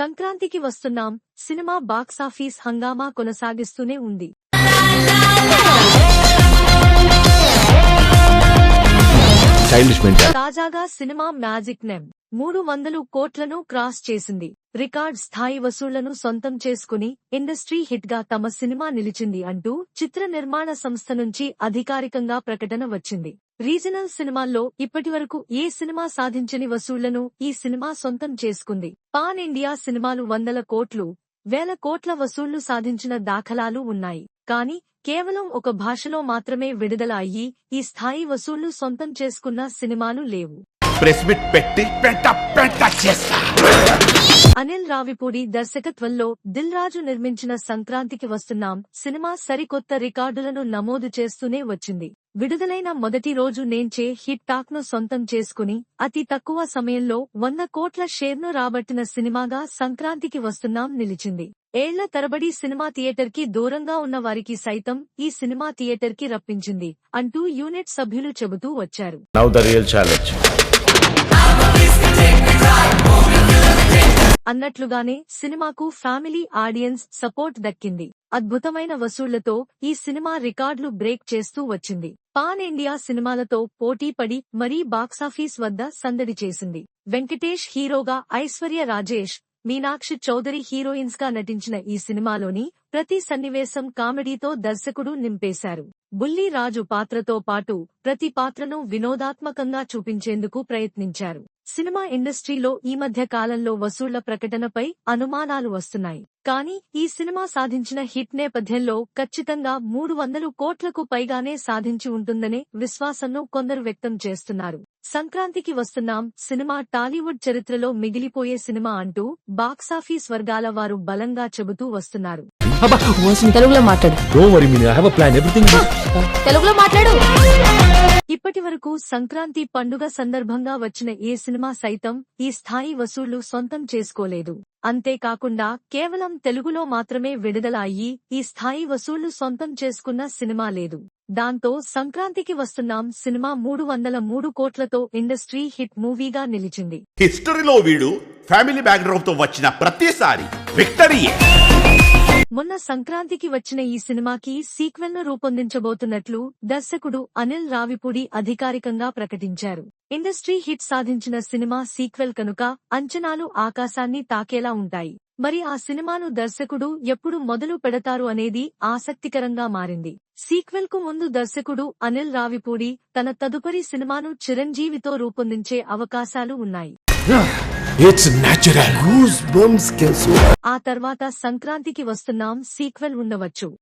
సంక్రాంతికి వస్తున్నాం. Cinema box office హంగామా కొనసాగిస్తూనే ఉంది. తాజాగా సినిమా మ్యాజిక్ నెమ్. మూడు వందలు కోట్లను క్రాస్ చేసింది. రికార్డ్ స్థాయి వసూళ్ళను సొంతం చేసుకుని ఇండస్ట్రీ హిట్గా తమ సినిమా నిలిచింది అంటూ చిత్ర నిర్మాణ సంస్థ నుంచి అధికారికంగా ప్రకటన వచ్చింది. రీజనల్ సినిమాల్లో ఇప్పటివరకు ఏ సినిమా సాధించని వసూళ్ళను ఈ సినిమా సొంతం చేసుకుంది. పాన్ ఇండియా సినిమాలు వందల కోట్లు వేల కోట్ల వసూళ్ళు సాధించిన దాఖలాలు ఉన్నాయి. కానీ కేవలం ఒక భాషలో మాత్రమే విడుదల అయ్యి ఈ స్థాయి వసూళ్ళు సొంతం చేసుకున్న సినిమాలు లేవు. ప్రెస్ మీట్ పెట్టి పెంట పెంట చేస్తా. అనిల్ రావిపూడి దర్శకత్వంలో దిల్ రాజు నిర్మించిన సంక్రాంతికి వస్తున్నాం సినిమా సరికొత్త రికార్డులను నమోదు చేస్తూనే వచ్చింది. విడుదలైన మొదటి రోజు నేంచే హిట్ టాక్ను సొంతం చేసుకుని అతి తక్కువ సమయంలో వంద కోట్ల షేర్ను రాబట్టిన సినిమాగా సంక్రాంతికి వస్తున్నాం నిలిచింది. ఏళ్ళ తరబడి సినిమా థియేటర్కి దూరంగా ఉన్న వారికి సైతం ఈ సినిమా థియేటర్కి రప్పించింది అంటూ యూనిట్ సభ్యులు చెబుతూ వచ్చారు. నౌ ద రియల్ ఛాలెంజ్ అన్నట్లుగానే సినిమాకు ఫ్యామిలీ ఆడియన్స్ సపోర్ట్ దక్కింది. అద్భుతమైన వసూళ్ళతో ఈ సినిమా రికార్డులు బ్రేక్ చేస్తూ వచ్చింది. పాన్ ఇండియా సినిమాలతో పోటీ పడి మరీ బాక్సాఫీస్ వద్ద సందడి చేసింది. వెంకటేష్ హీరోగా ఐశ్వర్య రాజేష్ మీనాక్షి చౌదరి హీరోయిన్స్గా నటించిన ఈ సినిమాలోని ప్రతి సన్నివేశం కామెడీతో దర్శకుడు నింపేశారు. బుల్లి రాజు పాత్రతో పాటు ప్రతి పాత్రను వినోదాత్మకంగా చూపించేందుకు ప్రయత్నించారు. సినిమా ఇండస్ట్రీలో ఈ మధ్య కాలంలో వసూళ్ళ ప్రకటనపై అనుమానాలు వస్తున్నాయి. కానీ ఈ సినిమా సాధించిన హిట్ నేపథ్యంలో ఖచ్చితంగా మూడు వందలు కోట్లకు పైగానే సాధించి ఉంటుందనే విశ్వాసంను కొందరు వ్యక్తం చేస్తున్నారు. సంక్రాంతికి వస్తున్నాం సినిమా టాలీవుడ్ చరిత్రలో మిగిలిపోయే సినిమా అంటూ బాక్సాఫీస్ వర్గాల వారు బలంగా చెబుతూ వస్తున్నారు. తెలుగులో మాట్లాడు. తెలుగులో ఇప్పటి వరకు సంక్రాంతి పండుగ సందర్భంగా వచ్చిన ఏ సినిమా సైతం ఈ స్థాయి వసూళ్ళు సొంతం చేసుకోలేదు. అంతేకాకుండా కేవలం తెలుగులో మాత్రమే విడుదల అయ్యి ఈ స్థాయి వసూళ్ళు సొంతం చేసుకున్న సినిమా లేదు. దాంతో సంక్రాంతికి వస్తున్నాం సినిమా మూడు వందల మూడు కోట్లతో ఇండస్ట్రీ హిట్ మూవీగా నిలిచింది. హిస్టరీలో వీడు ఫ్యామిలీ బ్యాక్డ్రాప్తో వచ్చిన ప్రతిసారి విక్టరీయే. మొన్న సంక్రాంతికి వచ్చిన ఈ సినిమాకి సీక్వెల్ను రూపొందించబోతున్నట్లు దర్శకుడు అనిల్ రావిపూడి అధికారికంగా ప్రకటించారు. ఇండస్ట్రీ హిట్ సాధించిన సినిమా సీక్వెల్ కనుక అంచనాలు ఆకాశాన్ని తాకేలా ఉంటాయి. మరి ఆ సినిమాను దర్శకుడు ఎప్పుడు మొదలు పెడతారు అనేది ఆసక్తికరంగా మారింది. సీక్వెల్కు ముందు దర్శకుడు అనిల్ రావిపూడి తన తదుపరి సినిమాను చిరంజీవితో రూపొందించే అవకాశాలు ఉన్నాయి. తర్వాత సంక్రాంతికి వస్తున్నాం. సీక్వెల్ ఉండవచ్చు.